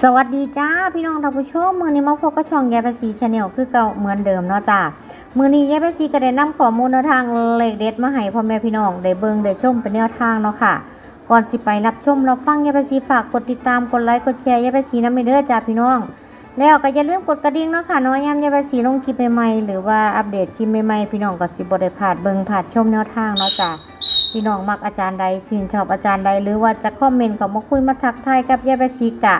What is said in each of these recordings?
สวัสดีจ้าพี่น้องท่านผู้ชมมือนี้มาพบกับช่องยายภาษีชาแนลคือเก่าเหมือนเดิมเนาะจ้ามือนี้ยายภาษีก็ได้นำข้อมูลแนวทางเลขเด็ดมาให้พ่อแม่พี่น้องได้เบิ่งได้ชมเป็นแนวทางเนาะค่ะ ก่อนสิไปรับชมรับฟังยายภาษีฝากกดติดตามกดไลค์กดแชร์ยายภาษีน้ำไม่เด้อจ้าพี่น้อง แล้วก็อย่าลืมกดกระดิ่งเนาะค่ะนาะย้ำยายภาษีลงคลิปใหม่ๆหรือว่าอัปเดตคลิปใหม่ๆพี่น้องก็สิบ่ได้พลาดเบิ่งพลาดชมแนวทางเนาะจ้า พี่น้องมักอาจารย์ใดชื่นชอบอาจารย์ใดหรือว่าจะคอมเมนต์ขอมาคุยมาทักทายกับยายใบสีกะ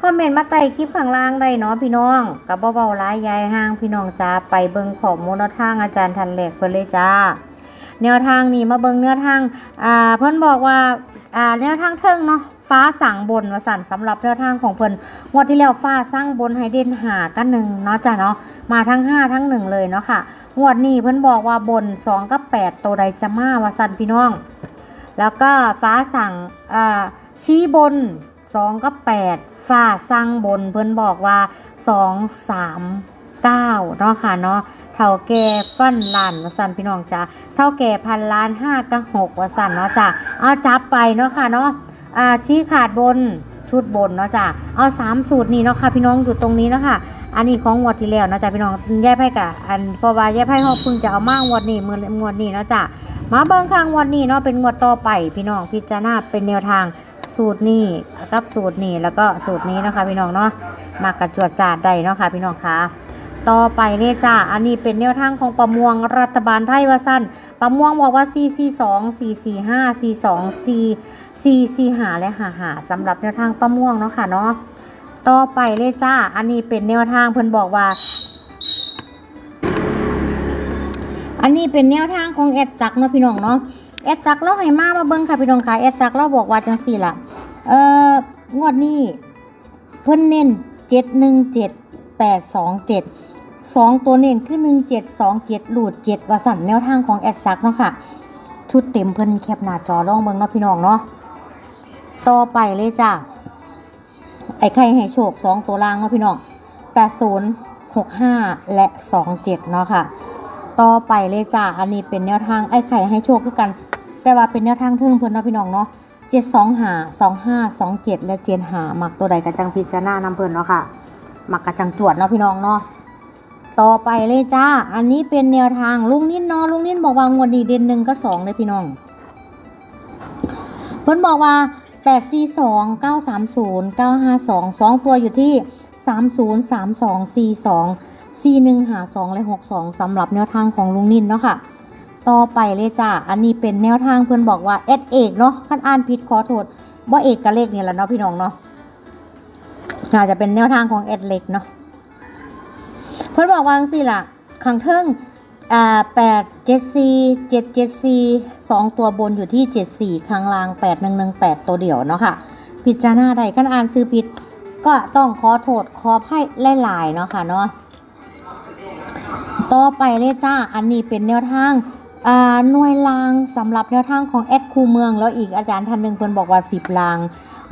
คอมเมนต์มาใต้คลิปข้างล่างได้เนาะพี่น้องกับเบาๆร้ายยายห้างพี่น้องจ้าไปเบิ่งของมูลทางอาจารย์ทันแหลกเพิ่นเลยจ้า แนวทางนี่มาเบิ่งเนื้อทางอ่าเพิ่นบอกว่าอ่าแนวทางเทิงเนาะ ฟ้าสั่งบนวสั่นสำหรับแนวทางของเพิ่นงวดที่แล้วฟ้าสร้างบนให้เด่นหากันหนึ่งเนาะจ้าเนาะมาทั้งห้าทั้งหนึ่งเลยเนาะค่ะงวดนี้เพิ่นบอกว่าบนสองกับแปดตัวใดจะมาวาสั่นพี่น้อง แล้วก็ฟ้าสั่งอ่าชี้บน 2 กับ 8 ฟ้าสั่งบนเพิ่นบอกว่า 2 3 9เนาะค่ะเนาะเท่าแก่ฟันล้านวสันพี่น้องจ้าเท่าแก่พันล้าน5กับ6ว่าสั่นเนาะจ้าเอาจับไปเนาะค่ะเนาะ ชี้ขาดบนชุดบนเนาะจ้าเอา 3 สูตรนี้เนาะค่ะพี่น้องอยู่ตรงนี้เนาะค่ะอันนี้ของงวดที่แล้วเนาะจ้าพี่น้องแย่ไพ่กะอันพราว่าแย่ไพ่เขาเพิ่งจะเอามางวดนี้มืองวดนี้เนาะจ้ามาเบิ่งข้างวันนี้เนาะเป็นงวดต่อไป พี่น้องพิจารณาเป็นแนวทางสูตรนี้กับสูตรนี้แล้วก็สูตรนี้เนาะคะพี่น้องเนาะมากระจวดจาดได้เนาะค่ะพี่น้องคะต่อไปเลยจ้าอันนี้เป็นแนวทางของประมวงรัฐบาลไทยว่าสั้นประมวงบอกว่า 4 4 2 4 4 5 4 2 4 4 4หาและหาหาสำหรับแนวทางประมวงเนาะค่ะเนาะต่อไปเลยจ้า อันนี้เป็นแนวทางเพิ่นบอกว่า อันนี้เป็นแนวทางของแอดซักเนาะพี่น้องเนาะแอดซักเราให้มามาเบิ่งค่ะพี่น้องค่ะแอดซักเราบอกว่าจังสี่ล่ะเอ่องวดนี้เพิ่นเน้นเจ็ดหนึ่งเจ็ดแปดสองเจ็ดสองตัวเน้นคือหนึ่งเจ็ดสองเจ็ดหลุดเจ็ดวาสันแนวทางของแอดซักเนาะค่ะชุดเต็มเพิ่นแคปหน้าจอลองเบิ่งเนาะพี่น้องเนาะ ต่อไปเลยจ้าไอ้ไข่ให้โชคสองตัวล่างเนาะพี่น้องแปดศูนย์หกห้าและสองเจ็ดเนาะค่ะ ต่อไปเลยจ้าอันนี้เป็นแนวทางไอ้ไข่ให้โชคคือกัน แต่ว่าเป็นแนวทางเทิงเพิ่อนเนาะพี่น้องเนาะเจ็ดสองหาสองห้าสองเจ็ดและเจ็ดหามักตัวใดกระจังพิจารณานำเพิ่อนเนาะค่ะมักกระจังจวดเนาะพี่น้องเนาะต่อไปเลยจ้า อันนี้เป็นแนวทางลุงนิดเนาะลุงนิดบอกว่างวดนี้เด่นหนึ่งก็สองเลยพี่น้องเพิ่นบอกว่า แปดสี่สองเก้าสามศูนย์เก้าห้าสองสองตัวอยู่ที่สามศูนย์สามสองสี่สองสี่หนึ่งหาสองและหกสองสำหรับแนวทางของลุงนินเนาะค่ะ ต่อไปเลยจ้าอันนี้เป็นแนวทางเพื่อนบอกว่าเอสเอกเนาะขั้นอ่านผิดขอโทษว่าเอกกับเลขเนี่ยแหละเนาะพี่น้องเนาะอาจจะเป็นแนวทางของเอสเล็กเนาะเพื่อนบอกว่าจังสิล่ะขังเทิง อ่าแปดเจ็ดสี่เจ็ดเจ็ดสี่สองตัวบนอยู่ที่เจ็ดสี่ข้างล่างแปดหนึ่งหนึ่งแปดตัวเดียวเนาะค่ะพิจารณาใดขั้นอ่านซื้อผิด ก็ต้องขอโทษขอให้หลายๆเนาะค่ะเนาะต่อไปเลยจ้า อันนี้เป็นแนวทางอ่าหน่วยลางสำหรับแนวทางของแอดคูเมือง แล้วอีกอาจารย์ท่านหนึ่งเพิ่นบอกว่า10ลาง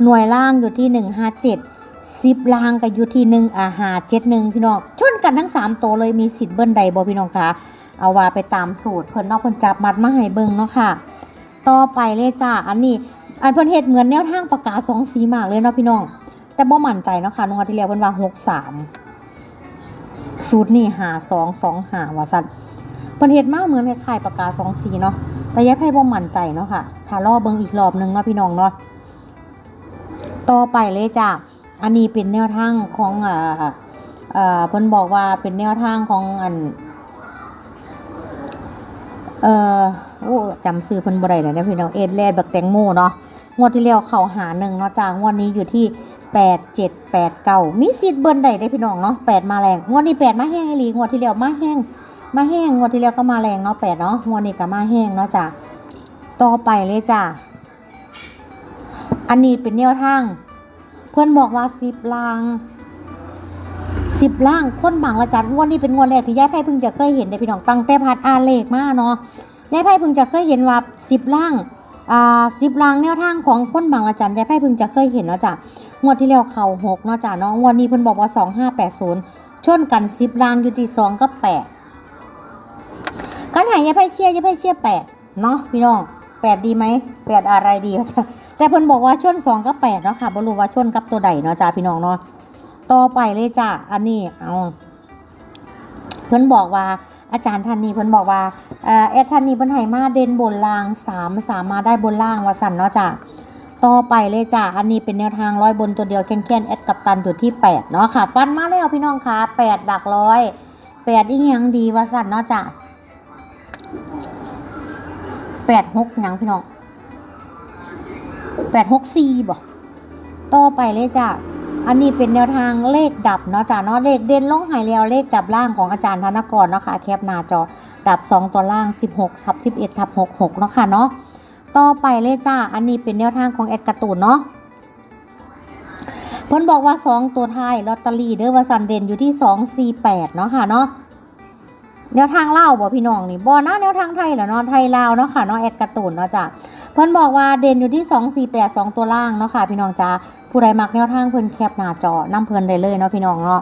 หน่วยล่างอยู่ที่157 10ลางก็อยู่ที่1อาหา71พี่น้องชนกันทั้ง3ตัวเลยมีสิทธิ์เบิ้ลใดบ่พี่น้องคะ เอาว่าไปตามสูตรเพิ่นนอกเพิ่นจับมัดมาให้เบิ่งเนาะค่ะ ต่อไปเลยจ้าอันนี้อันเพิ่นเฮ็ดเหมือนแนวทางปากกาสองสีมากเลยเนาะพี่น้อง แต่บ่มั่นใจเนาะค่ะนงอาที่แล้วเพิ่นว่า63สูตรนี่หาสองสองหาว่าสัตว์ประเทศมากเหมือนคล้ายๆปากกาสองสีเนาะแต่ยายไพ่บ่มั่นใจเนาะค่ะถ้ารอเบิ่งอีกรอบหนึงเนาะพี่น้องเนาะต่อไปเลยจ้ะอันนี้เป็นแนวทางของอ่อเอ่อเพิ่นบอกว่าเป็นแนวทางของอัน เอ่อโอ้จำซื้อเพิ่นบ่ได้แล้วเนี่ยพี่น้องเอ็ดแลดบักแตงโมเนาะงวดที่แล้วเข้าหาหนึ่งเนาะจ้างวดนี้อยู่ที่แปดเจ็ดแปดเก้ามีสิทธิ์เบิ้ลได้ได้พี่น้องเนาะแปดมาแรงงวดนี้แปดมาแห้งอีหลีงวดที่แล้วมาแห้งมาแห้งงวดที่แล้วก็มาแรงเนาะแปดเนาะงวดนี้ก็มาแห้งเนาะจ้ะต่อไปเลยจ้ะอันนี้เป็นแนวทาง เพื่อนบอกว่าสิบลาง สิบล่างคนบางละจัดงวดนี้เป็นงวดแรกที่ยายไพ่เพิ่งจะเคยเห็นได้พี่น้องตั้งแต่พัดอาเลขมาเนาะยายไพ่เพิ่งจะเคยเห็นว่าสิบล่างอ่าสิบล่างแนวทางของคนบางละจันยายไพ่เพิ่งจะเคยเห็นเนาะจ้ะงวดที่แล้วเข่าหกเนาะจ้าเนาะงวดนี้เพิ่นบอกว่าสองห้าแปดศูนย์ชนกันสิบล่างอยู่ที่สองกับแปดกันหายยายไพ่เชียยายไพ่เชียแปดเนาะพี่น้องแปดดีไหมแปดอะไรดีแต่เพิ่นบอกว่าชนสองกับแปดเนาะค่ะบ่รู้ว่าชนกับตัวใดเนาะจ้าพี่น้องเนาะ ต่อไปเลยจ้าอันนี้เอาเพิ่นบอกว่าอาจารย์ท่านนี้เพิ่นบอกว่าเออแอดท่านนี้เพิ่นให้มาเด่นบนล่างสามสามมาได้บนล่างว่าสั่นเนาะจ้าต่อไปเลยจ้าอันนี้เป็นแนวทางร้อยบนตัวเดียวแค้นๆแอดกับตันอยู่ที่แปดเนาะค่ะ ฟันมาแล้วพี่น้องค่ะแปดดักร้อยแปดอีหยังดีว่าสั่นเนาะจ้าแปดหกยังพี่น้องแปดหกสี่บอกต่อไปเลยจ้ะ อันนี้เป็นแนวทางเลขดับเนาะจ้าเนาะเลขเด่นลงหายแล้วเลขดับล่างของอาจารย์ธนกรเนาะค่ะแคปหน้าจอดับ 2 ตัวล่าง 16ทับ11ทับ66เนาะค่ะเนาะต่อไปเลยจ้าอันนี้เป็นแนวทางของแอดการ์ตูนเนาะเพิ่นบอกว่า 2 ตัวท้ายลอตเตอรี่เด้อว่าซันเด่นอยู่ที่ 248เนาะค่ะเนาะ แนวทางเล่าบ่พี่น้องนี่บ่นะแนวทางไทยเหรอเนาะไทยลาวเนาะค่ะเนาะแอดกร์ตูนเนาะจ้ะเพิ่นบอกว่าเด่นอยู่ที่ 248 2 ตัวล่างเนาะค่ะ พี่น้องจ้าผู้ใดมักแนวทางเพิ่นแคปหน้าจอนํเพิ่นได้เลยเนาะพี่น้องเนาะ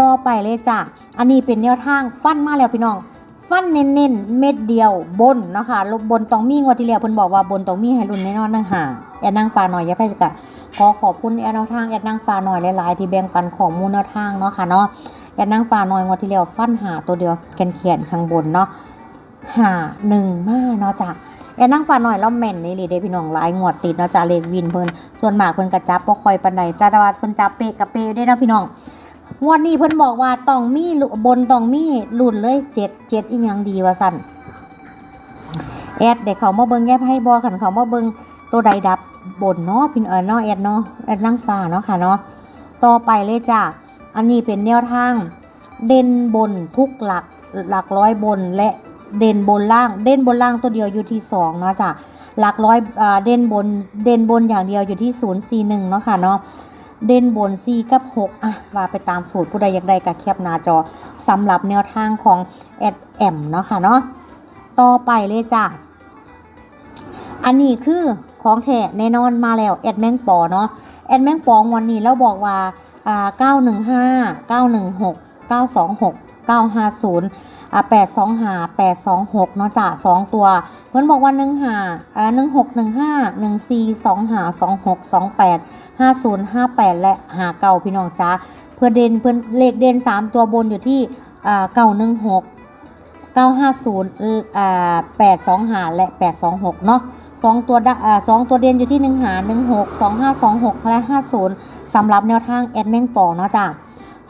ต่อไปเลยจ้ะอันนี้เป็นแนวทางฟันมาแล้วพี่น้อง ฟันเน้นๆเม็ดเดียวบนเนะคะบนตองมีงวดที่แล้วเพิ่นบอกว่าบนตองมีให้รุ่นแน่นอนนะฮะแอดนางฟ้าหน่อยอย่าไปกะ ขอขอบคุณแอดแนวทางแอดนางฟ้าหน่อยหลายๆที่แบ่งปันของมูลแนวทางเนาะค่ะเนาะแอดนางฟ้าน้อยงวดที่แล้วฟันหาตัวเดียวแกนเขียนข้างบนเนาะหาหนึ่งมาเนาะจ้ะแอดนางฟ้าน้อยเราแม่นนี่เลยเด้พี่น้องหลายงวดติดเนาะจ้ะเลขวินเพิ่นส่วนมากเพิ่นกระจับบ่ค่อยปานใดแต่ว่าเพิ่นจับเปกับเปได้เนาะพี่น้องงวดนี้เพิ่นบอกว่าต้องมีลุบนต้องมีรุ่นเลยเจ็ดเจ็ดอีหยังดีว่าสั่นแอดเด็กเขามาเบิ่งแยบให้บ่คันเขามาเบิ่ง ตัวใดดับบนเนาะพี่เออเนาะแอดเนาะแอดนางฟ้าเนาะค่ะเนาะต่อไปเลยจ้ะอันนี้เป็นแนวทาง เด่นบนทุกหลักหลักร้อยบนและเด่นบนล่าง เด่นบนล่างตัวเดียวอยู่ที่สองเนาะจ้ะหลักร้อยอ่าเด่นบนเด่นบนอย่างเดียวอยู่ที่ศูนย์สี่หนึ่งเนาะค่ะเนาะเด่นบน 4 กับ 6 อะ ว่าไปตามสูตรผู้ใดอยากได้กับแคปหน้าจอสำหรับแนวทางของแอดแอมเนาะค่ะเนาะต่อไปเลยจ้ะ อันนี้คือ ของแท้แน่นอนมาแล้วแอดแมงปอเนาะแอดแมงปองวันนี้แล้วบอกว่าอ่า915 916 926 950อ่า825 826เนาะจ้ะ2ตัวเพิ่นบอกว่า1 5อ่า1615 14 25 26 28 5058และ59พี่น้องจ้าเพื่อเด่นเพื่อนเลขเด่น3ตัวบนอยู่ที่อ่า916 950เอ่ออ่า825 และ 826 เนาะ สองตัวดอ่าสองตัวเด่นอยู่ที่ 1 หา 16 2526 และ 50สำหรับแนวทางแอดแมงปอเนาะจ้า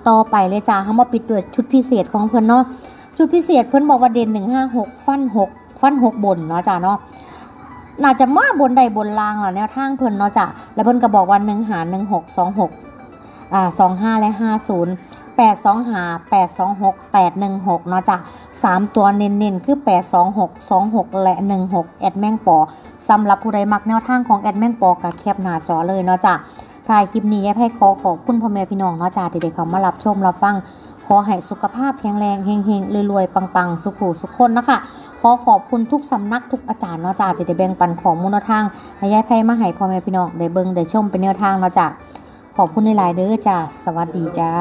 ต่อไปเลยจ้าเขามาปิดตัวชุดพิเศษของเพื่อนเนาะชุดพิเศษเพื่อนบอกว่าเด่นหนึ่งห้าหกฟันหกฟันหกบนเนาะจ้าเนาะน่าจะมาบนใดบนล่างเหรอแนวทางเพื่อนเนาะจ้าแล้วเพื่อนก็บอกว่าหนึ่งหาหนึ่งหกสองหกอ่าสองห้าและห้าศูนย์ แปดสองหาแปดสองหกแปดหนึ่งหกเนาะจ้าสามตัวเน้นๆ คือแปดสองหกสองหกและหนึ่งหกแอดแมงปอสำหรับผู้ใดมักแนวทางของแอดแมงปอกับแคปหน้าจอเลยเนาะจ้าถ่ายคลิปนี้แยกให้ขอขอบคุณพ่อแม่พี่น้องเนาะจ้าที่ได้เข้ามารับชมรับฟัง ขอให้สุขภาพแข็งแรงเฮงๆรวยๆปังๆ สุขูสุขคนนะคะขอขอบคุณทุกสำนักทุกอาจารย์เนาะจ้าที่ได้แบ่งปันของมูลทางให้ยายไพ่มาให้พ่อแม่พี่น้องได้เบิ่งได้ชมเป็นแนวทางเนาะจ้าขอบคุณในหลายเด้อจ้า สวัสดีจ้า